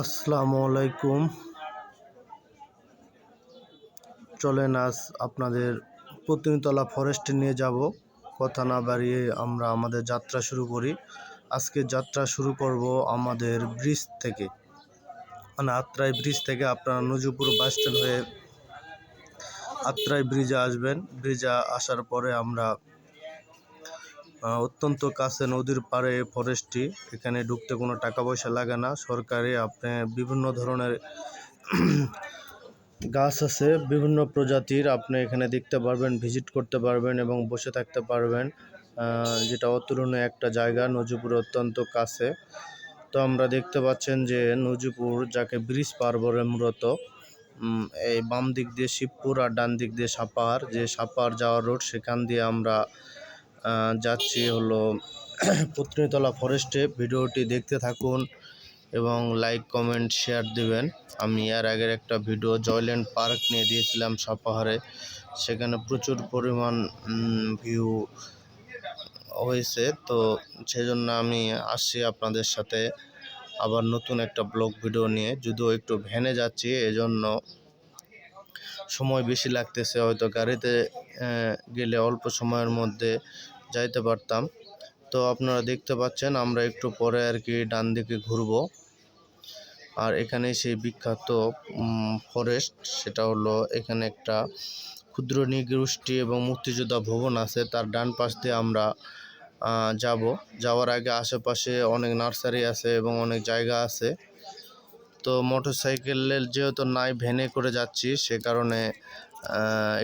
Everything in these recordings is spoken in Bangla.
আসসালামু আলাইকুম। চলেন আজ আপনাদের প্রতিনিতলা ফরেস্টে নিয়ে যাব। কথা না বাড়িয়ে আমরা আমাদের যাত্রা শুরু করি। আজকে যাত্রা শুরু করব আমাদের ব্রিজ থেকে। মানে আত্রাই ব্রিজ থেকে আপনারা নজুপুর বাস স্ট্যান্ড হয়ে আত্রাই ব্রিজে আসবেন। ব্রিজে আসার পরে আমরা অত্যন্ত কাছে নদীর পাড়ে ফরেস্টটি এখানে ঢুকতে কোনো টাকা পয়সা লাগে না। সরকারি আপনি বিভিন্ন ধরনের গাছ আছে, বিভিন্ন প্রজাতির। আপনি এখানে দেখতে পারবেন ভিজিট করতে পারবেন এবং বসে থাকতে পারবেন। যেটা অতুলনীয় একটা জায়গা, নজিপুর অত্যন্ত কাছে। তো আমরা দেখতে পাচ্ছেন যে নজিপুর যাকে ব্রিজ পার বলে মূলত এই বাম দিক দিয়ে শিবপুর আর ডান দিক দিয়ে সাপাহার যে সাপাহার যাওয়ার রোড সেখান দিয়ে আমরা যাচ্ছি হলো পত্নীতলা ফরেস্টে ভিডিওটি দেখতে থাকুন এবং লাইক কমেন্ট শেয়ার দিবেন। আমি এর আগের একটা ভিডিও জয়ল্যান্ড পার্ক নিয়ে দিয়েছিলাম সাপাহারে। সেখানে প্রচুর পরিমাণ ভিউ হয়েছে। তো সেজন্য আমি আসছি আপনাদের সাথে আবার নতুন একটা ব্লগ ভিডিও নিয়ে। যদিও একটু ভ্যানে যাচ্ছি, এজন্য সময় বেশি লাগতেছে। হয়তো গাড়িতে গেলে অল্প সময়ের মধ্যে যাইতে পারতাম। তো আপনারা দেখতে পাচ্ছেন, আমরা একটু পরে আর কি ডান দিকে ঘুরবো। আর এখানে সেই বিখ্যাত ফরেস্ট সেটা হলো এখানে একটা ক্ষুদ্র নৃগোষ্ঠী এবং মুক্তিযোদ্ধা ভবন আছে। তার ডান পাশ দিয়ে আমরা যাব। যাওয়ার আগে আশেপাশে অনেক নার্সারি আছে এবং অনেক জায়গা আছে। তো মোটরসাইকেলের যেহেতু নাই, ভ্যানে করে যাচ্ছি, সে কারণে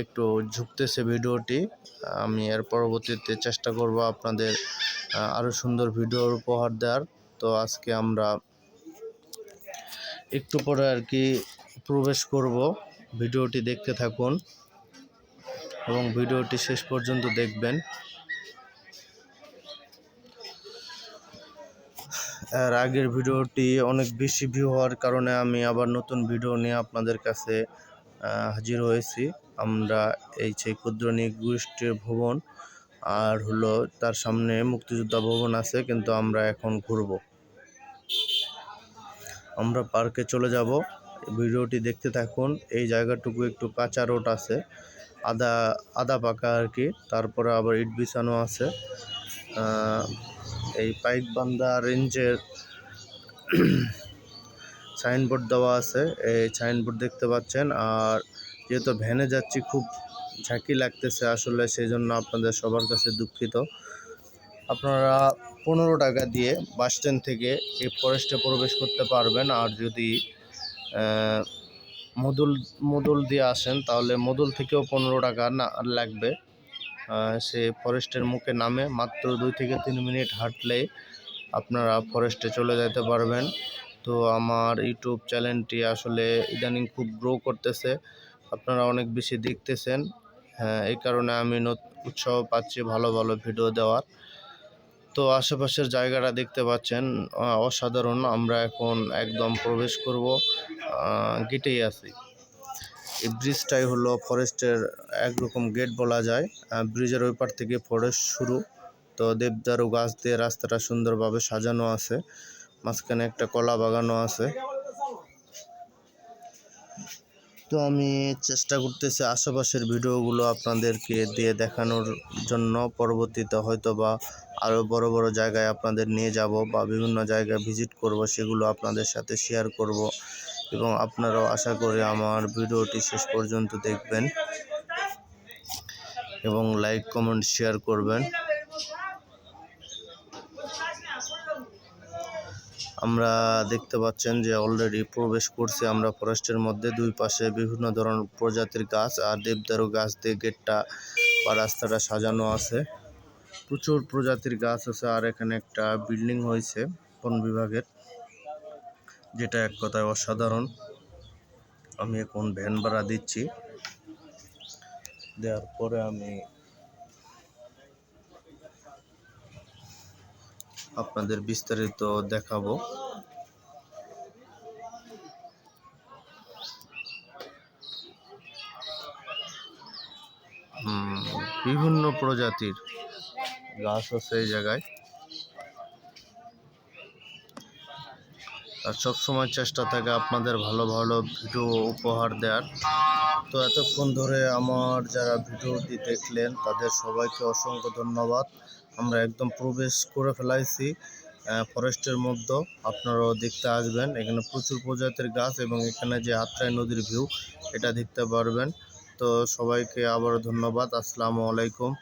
একটু ঝুঁকতেছে ভিডিওটি। আমি এর পরবর্তীতে চেষ্টা করব আপনাদের আরও সুন্দর ভিডিওর উপহার দেওয়ার। তো আজকে আমরা একটু পরে আর কি প্রবেশ করব। ভিডিওটি দেখতে থাকুন এবং ভিডিওটি শেষ পর্যন্ত দেখবেন। এর আগের ভিডিওটি অনেক বেশি ভিউ হওয়ার কারণে আমি আবার নতুন ভিডিও নিয়ে আপনাদের কাছে হাজির হয়েছি। আমরা এই সেই ক্ষুদ্র নিগোষ্ঠীর ভবন আর হলো তার সামনে মুক্তিযোদ্ধা ভবন আছে, কিন্তু আমরা এখন ঘুরবো। আমরা পার্কে চলে যাব। ভিডিওটি দেখতে থাকুন। এই জায়গাটুকু একটু কাঁচা রোড আছে আদা আদা পাকা আর কি। তারপরে আবার ইট বিছানো আছে। এই পাইকবান্ধা রেঞ্জের সাইনবোর্ড দেওয়া আছে, এই সাইনবোর্ড দেখতে পাচ্ছেন। আর যেহেতু ভ্যানে যাচ্ছি, খুব ঝাঁকি লাগতেছে আসলে সেই জন্য আপনাদের সবার কাছে দুঃখিত। আপনারা পনেরো টাকা দিয়ে বাস স্ট্যান্ড থেকে এই ফরেস্টে প্রবেশ করতে পারবেন। আর যদি মদুল মদুল দিয়ে আসেন, তাহলে মদুল থেকেও পনেরো টাকা না, লাগবে। সে ফরেস্টের মুখে নামে, মাত্র দুই থেকে তিন মিনিট হাঁটলেই আপনারা ফরেস্টে চলে যেতে পারবেন। তো আমার ইউটিউব চ্যানেলটি আসলে ইদানিং খুব গ্রো করতেছে। আপনারা অনেক বেশি দেখতেছেন। হ্যাঁ এই কারণে আমি উৎসাহ পাচ্ছি ভালো ভালো ভিডিও দেওয়ার। তো আশেপাশের জায়গাটা দেখতে পাচ্ছেন অসাধারণ। আমরা এখন একদম প্রবেশ করব গেটেই আছি। এই ব্রিজটাই হলো ফরেস্টের একরকম গেট বলা যায়। ব্রিজের ওই পার থেকে ফরেস্ট শুরু। তো দেবদারু গাছ দিয়ে রাস্তাটা সুন্দরভাবে সাজানো আছে। মাঝখানে একটা কলা বাগানও আছে। তো আমি চেষ্টা করতেছি আশেপাশের ভিডিওগুলো আপনাদেরকে দিয়ে দেখানোর জন্য। পরবর্তীতে হয়তো বা আরও বড় বড় জায়গায় আপনাদের নিয়ে যাব বা বিভিন্ন জায়গায় ভিজিট করব, সেগুলো আপনাদের সাথে শেয়ার করব। এবং আপনারাও আশা করি আমার ভিডিওটি শেষ পর্যন্ত দেখবেন এবং লাইক, কমেন্ট, শেয়ার করবেন। আমরা দেখতে পাচ্ছেন যে অলরেডি প্রবেশ করছি আমরা ফরেস্টের মধ্যে। দুই পাশে বিভিন্ন ধরনের প্রজাতির গাছ আর দেবদারু গাছ দিয়ে গেটটা বা রাস্তাটা সাজানো আছে। প্রচুর প্রজাতির গাছ আছে আর এখানে একটা বিল্ডিং হয়েছে বন বিভাগের, যেটা এক কথায় অসাধারণ। আমি এখন ভ্যান ভাড়া দিচ্ছি। দেওয়ার পরে আমি আপনাদের বিস্তারিত দেখাবো। বিভিন্ন প্রজাতির গাছ আছে এই জায়গায়। আর সবসময় চেষ্টা থাকে আপনাদের ভালো ভালো ভিডিও উপহার দেওয়ার তো এতক্ষণ ধরে আমার যারা ভিডিওটি দেখলেন, তাদের সবাইকে অসংখ্য ধন্যবাদ। আমরা একদম প্রবেশ করে ফেলাইছি ফরেস্টের মধ্যে। আপনারাও দেখতে আসবেন, এখানে প্রচুর প্রজাতির গাছ এবং এখানে যে আত্রাই নদীর ভিউ এটা দেখতে পারবেন। তো সবাইকে আবারও ধন্যবাদ, আসসালামু আলাইকুম।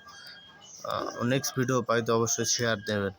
নেক্সট ভিডিও পাইতে অবশ্যই শেয়ার দেবেন।